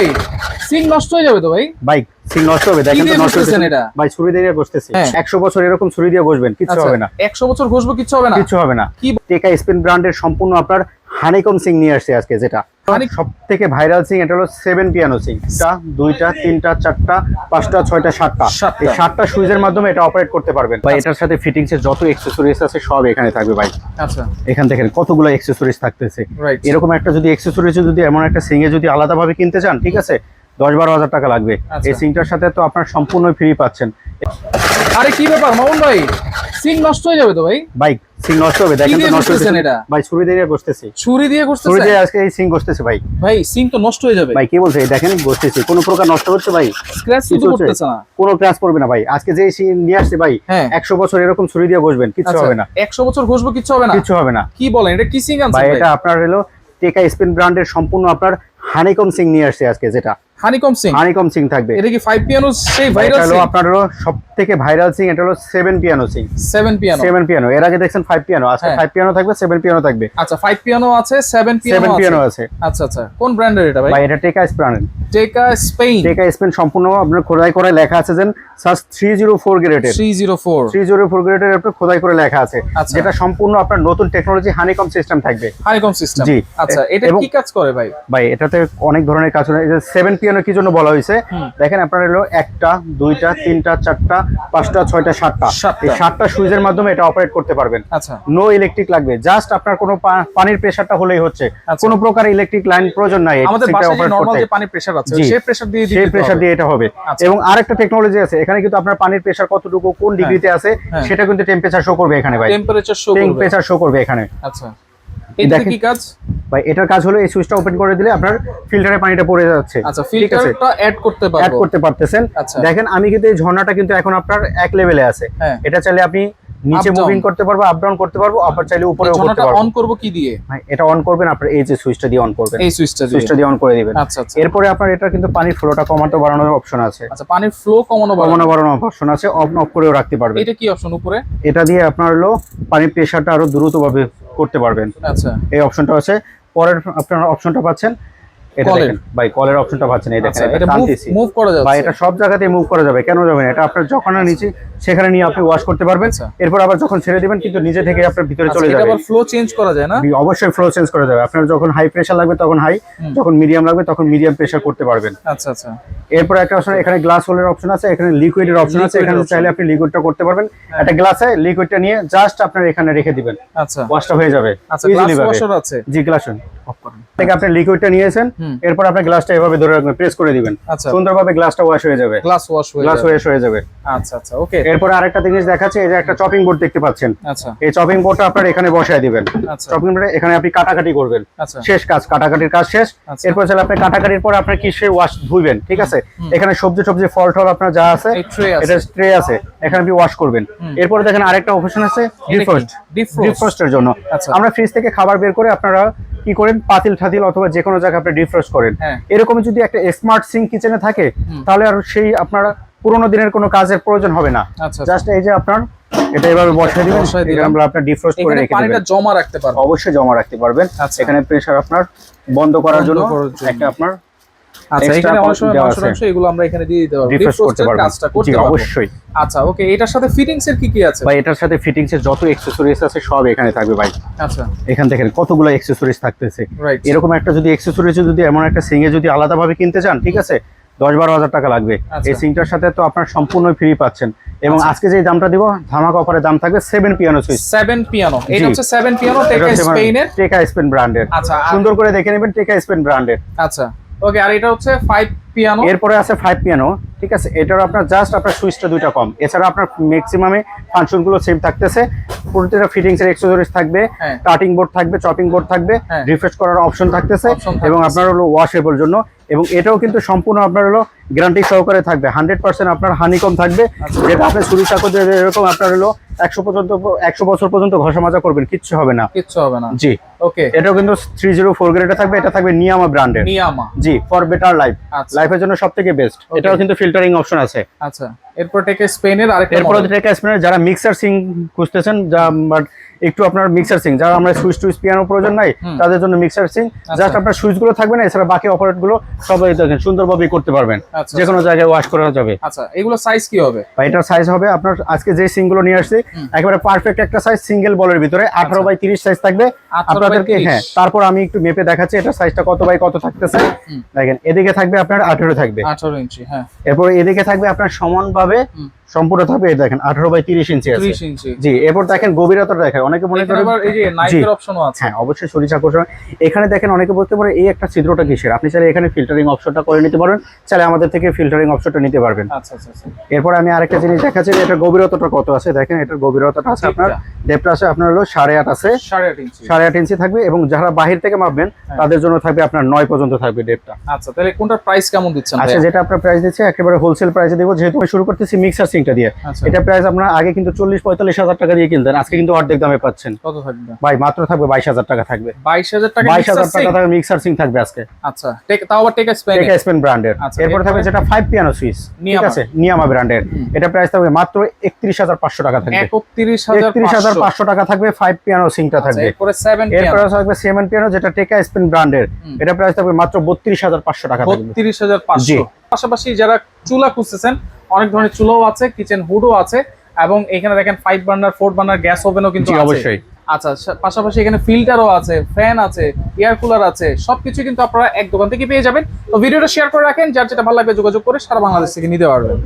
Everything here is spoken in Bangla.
ভাই সিং নষ্ট হয়ে যাবে তো ভাই? বাইক সিং নষ্ট হবে দেখেন তো নষ্ট হচ্ছে এটা? ভাই ছুরি দিয়ে বসতেছি। হ্যাঁ। একশো বছর এরকম ছুরি দিয়ে বসবেন কিছু আচ্ছা হবে না। একশো বছর ঘষবো কিছু হবে না? কিছু হবে না। কি টেকা স্পিন ব্র্যান্ডের সম্পূর্ণ আপনার হানিকম সিং নিয়ে আসছে আজকে যেটা। সব থেকে ভাইরাল সিং এটা হলো সেভেন পিয়ানো সিং দুইটা তিনটা চারটা পাঁচটা ছয়টা সাতটা। এই সাতটা সুইচের মাধ্যমে এটা অপারেট করতে পারবেন। ভাই এটার সাথে ফিটিংস এর যত এক্সেসরিজ আছে সব এখানে থাকবে ভাই। আচ্ছা। এখান থেকে কতগুলো এক্সেসরিজ থাকতেছে? এরকম একটা যদি এক্সেসরিজ যদি এমন একটা সিং এ যদি আলাদাভাবে কিনতে চান ঠিক আছে? দশ বারো হাজার টাকা লাগবে। আচ্ছা। এই সিংটার সাথে তো আপনার সম্পূর্ণ ফ্রি পাচ্ছেন। আরে কি ব্যাপার মামুন ভাই? সিং নষ্ট হয়ে যাবে তো ভাই? বাইক সিং নষ্ট হবে দেখেন তো নষ্ট হচ্ছে এটা? ভাই ছুরি দিয়ে বসতেছি ছুরি দিয়ে ছুরি দিয়ে আজকে এই সিং বসতেছে ভাই। ভাই সিং তো নষ্ট হয়ে যাবে। ভাই কি বলছে? দেখেন বসতেছি কোনো প্রকার নষ্ট হচ্ছে ভাই? স্ক্র্যাচ কিছু করতেছে না। কোনো পড়বে না ভাই। আজকে যে সিং নিয়ে আসছে ভাই হ্যাঁ। একশো বছর এরকম ছুরি দিয়ে কিছু আচ্ছা হবে না। একশো বছর ঘষবো কিচ্ছু হবে না? কিছু হবে না। কি বলেন এটা কি সিং আনছে ভাই এটা আপনার হলো টেকা স্পিন ব্র্যান্ডের সম্পূর্ণ আপনার হানিকম সিং নিয়ে আসছে আজকে যেটা। হানিকম সিং। হানিকম সিং থাকবে। এটা কি ফাইভ পিয়ানো সেই ভাইরাল সিং আপনার হলো সব থেকে ভাইরাল সিং এটা হলো seven piano sink. Seven piano seven piano এর আগে দেখছেন ফাইভ পিয়ানো হ্যাঁ। ফাইভ পিয়ানো থাকবে সেভেন পিয়ানো থাকবে। আচ্ছা ফাইভ পিয়ানো আছে সেভেন পিয়ানো সেভেন পিয়ানো আছে আছে। আচ্ছা আচ্ছা। কোন ব্র্যান্ডের এটা ভাই? ভাই এটা টেকা স্প্রান্ড টেকা স্পেন টেকা স্পেন সম্পূর্ণ আপনার খোদাই করে লেখা আছে যেন সাস থ্রি জিরো ফোর গ্রেডের three zero four three zero four গ্রেডের আপনার খোদাই করে লেখা আছে। আচ্ছা। যেটা সম্পূর্ণ আপনার নতুন টেকনোলজি হানিকম সিস্টেম থাকবে। হানিকম সিস্টেম জি। আচ্ছা এটা কি কাজ করে ভাই? ভাই এটাতে অনেক ধরনের কাজ হয়। সেভেন পিয়ানো কি জন্য বলা হয়েছে? দেখেন আপনার হলো একটা দুইটা তিনটা চারটা পাঁচটা ছয়টা সাতটা। এই সাতটা সুইচের মাধ্যমে এটা অপারেট করতে পারবেন। আচ্ছা। নো ইলেকট্রিক লাগবে। জাস্ট আপনার কোনো পানির প্রেসারটা হলেই হচ্ছে। আচ্ছা। কোনো প্রকার ইলেকট্রিক লাইন প্রয়োজন নাই। আমাদের যে নরমাল যে পানির প্রেসার আছে সেই প্রেসার দিয়ে সেই দিতে প্রেসার দিয়ে এটা হবে। আচ্ছা। এবং আরেকটা টেকনোলজি আছে। এখানে কিন্তু আপনার পানির প্রেসার কতটুকু কোন ডিগ্রিতে আছে হ্যাঁ। সেটা কিন্তু টেম্পারেচার শো করবে এখানে ভাই। টেম্পারেচার শো করবে। টেম্পারেচার শো করবে এখানে। আচ্ছা। এটা দেখেন- কি কাজ? ভাই এটার কাজ হলো এই সুইচটা ওপেন করে দিলে আপনার ফিল্টারে পানিটা পড়ে যাচ্ছে। আচ্ছা ফিল্টারটা অ্যাড করতে অ্যাড করতে পারতেছেন। আচ্ছা। দেখেন আমি কিন্তু এই ঝর্ণাটা কিন্তু এখন আপনার এক লেভেলে আছে। হ্যাঁ। এটা চাইলে আপনি নিচে মুভিং করতে পারব আপ ডাউন করতে পারব আবার চাইলে উপরেও করতে ঝর্ণাটা পারব। অন করব কি দিয়ে? ভাই এটা অন করবেন আপনার এই যে সুইচটা দিয়ে অন করবেন। এই সুইচটা দিয়ে। সুইচটা দিয়ে অন করে দিবেন। আচ্ছা আচ্ছা। এরপরে আপনার এটা কিন্তু পানির ফ্লোটা কমাতে বাড়ানোর অপশন আছে। আচ্ছা পানির ফ্লো কমানো কমানো বাড়ানো বাড়ানোর অপশন আছে। অফ অফ করেও রাখতে পারবেন। এটা কি অপশন উপরে? এটা দিয়ে আপনার হলো পানির প্রেশারটা আরও দ্রুতভাবে করতে পারবেন। আচ্ছা। এই অপশনটা আছে পরের আপনারা অপশনটা পাচ্ছেন এটা দেখেন ভাই কলের অপশনটা পাচ্ছেন এই আচ্ছা দেখেন এটা এটা মুভ করা ভাই এটা সব জায়গাতে মুভ করা যাবে কেন যাবে না? এটা আপনার যখন নিচে সেখানে নিয়ে আপনি ওয়াশ করতে পারবেন। আচ্ছা। এরপর আবার যখন ছেড়ে দিবেন কিন্তু নিজে থেকে আপনার ভিতরে আচ্ছা, চলে এটা যাবে। আবার ফ্লো চেঞ্জ করা যায় না? অবশ্যই ফ্লো চেঞ্জ করা যাবে। আপনার যখন হাই প্রেশার লাগবে তখন হাই যখন মিডিয়াম লাগবে তখন মিডিয়াম প্রেশার করতে পারবেন। আচ্ছা আচ্ছা। এরপর একটা অপশন এখানে গ্লাস হোলের অপশন আছে এখানে লিকুইডের অপশন আছে এখানে হ্যাঁ। চাইলে আপনি লিকুইডটা করতে পারবেন। একটা গ্লাসে লিকুইডটা নিয়ে জাস্ট আপনার এখানে রেখে দিবেন। আচ্ছা। ওয়াশটা হয়ে যাবে। আচ্ছা গ্লাস ওয়াশার আছে। জি গ্লাস অফ করেন থেকে আপনি লিকুইডটা নিয়েছেন এরপর আপনি গ্লাসটা এভাবে ধরে রাখবেন প্রেস করে দিবেন। আচ্ছা। সুন্দরভাবে গ্লাসটা ওয়াশ হয়ে যাবে। গ্লাস ওয়াশ হয়ে গ্লাস ওয়াশ হয়ে যাবে। আচ্ছা আচ্ছা ওকে এরপর আরেকটা জিনিস দেখাচ্ছে এই যে একটা চপিং বোর্ড দেখতে পাচ্ছেন। আচ্ছা। এই চপিং বোর্ডটা আপনার এখানে বসায় দিবেন। আচ্ছা। চপিং বোর্ডে এখানে আপনি কাটাকাটি করবেন। আচ্ছা। শেষ কাজ কাটাকাটির কাজ শেষ। আচ্ছা। এরপর চাইলে আপনি কাটাকাটির পর আপনার কিসে ওয়াশ ধুইবেন ঠিক আছে? এখানে সবজি সবজি ফল টল আপনার যা আছে। এটা ট্রে আছে। এখানে আপনি ওয়াশ করবেন। এরপরে দেখেন আরেকটা অপশন আছে ডিফ্রস্ট ডিফ্রস্টের জন্য। আচ্ছা। আমরা ফ্রিজ থেকে খাবার বের করে আপনারা কি করেন? পাতিল ঠাতিল অথবা যে কোনো জায়গায় আপনি রিফ্রেশ করেন। হ্যাঁ। এরকম যদি একটা স্মার্ট সিং কিচেনে থাকে তাহলে আর সেই আপনার পুরোনো দিনের কোনো কাজের প্রয়োজন হবে না। আচ্ছা জাস্ট এই যে আপনার এটা এভাবে বসায় দিবেন এটা আমরা আপনার ডিফ্রস্ট করে রেখে রেখে পানিটা দিবেন। জমা রাখতে পারবেন অবশ্যই জমা রাখতে পারবেন। আচ্ছা। এখানে প্রেসার আপনার বন্ধ করার জন্য। একটা আপনার আচ্ছা এখানে অনেক সময় মাংস এগুলো আমরা এখানে দিয়ে দিতে পারব। রিফ্রেশ করতে Defrosted কাজটা করতে পারব। অবশ্যই। আচ্ছা ওকে এটার সাথে ফিটিংস এর কি কি আছে? ভাই এটার সাথে ফিটিংস এর যত অ্যাকসেসরিজ আছে সব এখানে থাকবে ভাই। আচ্ছা। এখান থেকে কতগুলো অ্যাকসেসরিজ থাকতেছে? এরকম একটা যদি অ্যাকসেসরিজ যদি এমন একটা সিং এ যদি আলাদাভাবে কিনতে চান ঠিক আছে? দশ বারো হাজার টাকা লাগবে। আচ্ছা। এই সিংটার সাথে তো আপনার সম্পূর্ণ ফ্রি পাচ্ছেন। এবং আজকে যে দামটা দিব ধামাকা অফারের দাম থাকবে seven piano switch seven piano এটা হচ্ছে সেভেন পিয়ানো টেকা স্পেনের টেকা স্পেন ব্র্যান্ডের আচ্ছা সুন্দর করে দেখে নেবেন টেকা স্পেন ব্র্যান্ডের আচ্ছা। ওকে আর এটা হচ্ছে ফাইভ পিয়ানো এরপরে আছে ফাইভ পিয়ানো ঠিক আছে? এটার আপনার জাস্ট আপনার সুইচটা দুইটা কম। এছাড়া আপনার ম্যাক্সিমামে ফাংশনগুলো সেম থাকতেছে। প্রতিটা ফিটিংস এর এক্সেসরিজ থাকবে হ্যাঁ। কাটিং বোর্ড থাকবে চপিং বোর্ড থাকবে হ্যাঁ। রিফ্রেশ করার অপশন থাকতেছে এবং আপনার হলো ওয়াশেবল জন্য। এবং এটাও কিন্তু সম্পূর্ণ আপনার হলো গ্যারান্টি সহকারে থাকবে। হান্ড্রেড পার্সেন্ট আপনার হানিকম থাকবে। আচ্ছা। যেটা আপনি ছুরি চাকু দিয়ে এরকম আপনার হলো একশো পর্যন্ত একশো বছর পর্যন্ত ঘষা মাজা করবেন কিচ্ছু হবে না। কিচ্ছু হবে না। জি। ওকে এটাও কিন্তু থ্রি জিরো ফোর গ্রেডে থাকবে এটা থাকবে নিয়ামা ব্র্যান্ডের নিয়ামা জি ফর বেটার লাইফ। লাইফের জন্য সব থেকে বেস্ট এটাও কিন্তু ফিল্টারিং অপশন আছে। আচ্ছা। এরপর টেকা স্পেনের আরেকটা এরপর। টেকা স্পিনার যারা মিক্সার সিং খুঁজতেছেন যা বাট একটু আপনার মিক্সার সিং যারা আমরা সুইচ টুইচ পিয়ানো প্রয়োজন নাই তাদের জন্য মিক্সার সিং জাস্ট আপনার সুইচগুলো থাকবে না এছাড়া বাকি অপারেটগুলো সবাই দেখেন সুন্দরভাবে করতে পারবেন। আচ্ছা যে কোনো জায়গায় ওয়াশ করা যাবে। আচ্ছা এগুলো সাইজ কি হবে? এটার সাইজ হবে আপনার আজকে যে সিংগুলো নিয়ে আসছি। একেবারে পারফেক্ট একটা সাইজ সিঙ্গেল বলের ভিতরে আঠারো আচ্ছা। বাই তিরিশ সাইজ থাকবে। 18 আপনাদেরকে হ্যাঁ তারপর আমি একটু মেপে দেখাচ্ছি এটা সাইজটা কত বাই কত থাকতেছে। দেখেন এদিকে থাকবে আপনার আঠেরো থাকবে। আঠারো ইঞ্চি হ্যাঁ। এরপর এদিকে থাকবে আপনার সমানভাবে। সম্পূর্ণ থাকবে এই দেখেন আঠারো বাই তিরিশ ইঞ্চি আছে। ইঞ্চি। জি এরপর দেখেন গভীরতা দেখেন অনেকে মনে এখানে করে আবার এই যে নাইফের অপশনও আছে। হ্যাঁ অবশ্যই সরিষা এখানে দেখেন অনেকে বলতে পারে এই একটা ছিদ্রটা কিসের? আপনি চাইলে এখানে ফিল্টারিং অপশনটা করে নিতে পারবেন চাইলে আমাদের থেকে ফিল্টারিং অপশনটা নিতে পারবেন। আচ্ছা আচ্ছা আচ্ছা। এরপর আমি আরেকটা জিনিস দেখাচ্ছি যে এটার গভীরতাটা কত আছে। দেখেন এটার গভীরতাটা আছে আপনার। ডেপটা আছে আপনার হলো সাড়ে আট আছে। সাড়ে আট ইঞ্চি। সাড়ে আট ইঞ্চি থাকবে এবং যারা বাহির থেকে মাপবেন হ্যাঁ। তাদের জন্য থাকবে আপনার নয় পর্যন্ত থাকবে ডেপটা আচ্ছা তাহলে কোনটার প্রাইস কেমন দিচ্ছেন আচ্ছা যেটা আপনার প্রাইস দিচ্ছে একেবারে হোলসেল প্রাইসে দেবো। যেহেতু আমি শুরু করতেছি মিক্সার সিংটা দিয়ে। আচ্ছা। এটা প্রাইস আপনার আগে কিন্তু চল্লিশ পঁয়তাল্লিশ হাজার টাকা দিয়ে কিনতেন আজকে কিন্তু অর্ধেক দামে পাচ্ছেন। কত থাকবে? ভাই মাত্র থাকবে বাইশ হাজার টাকা থাকবে। বাইশ হাজার টাকা বাইশ হাজার টাকা থাকবে মিক্সার সিং থাকবে আজকে। আচ্ছা টেক তাও আবার টেক স্পেন টেকা স্পেন ব্র্যান্ডের এরপর থাকবে যেটা ফাইভ পিয়ানো সুইচ ঠিক আছে? নিয়ামা ব্র্যান্ডের এটা প্রাইস থাকবে মাত্র একত্রিশ হাজার পাঁচশো টাকা থাকবে। একত্রিশ হাজার পাঁচশো টাকা থাকবে ফাইভ পিয়ানো সিংটা থাকবে। এরপরে থাকবে সেভেন পিয়ানো যেটা টেকা স্পেন ব্র্যান্ডের এটা প্রাইস থাকবে মাত্র বত্রিশ হাজার পাঁচশো টাকা থাকবে। বত্রিশ হাজার। পাঁচশো। পাশাপাশি যারা চুলা খুঁজতেছেন অনেক ধরনের চুলাও আছে কিচেন হুডও আছে এবং এখানে দেখেন five burner four burner gas ওভেনও কিন্তু অবশ্যই। আচ্ছা পাশাপাশি এখানে ফিল্টারও আছে ফ্যান আছে এয়ার কুলার আছে সবকিছু কিন্তু আপনারা এক দোকান থেকে পেয়ে যাবেন। তো ভিডিওটা শেয়ার করে রাখেন যার যেটা ভালো লাগবে যোগাযোগ করে সারা বাংলাদেশ থেকে নিতে পারবেন।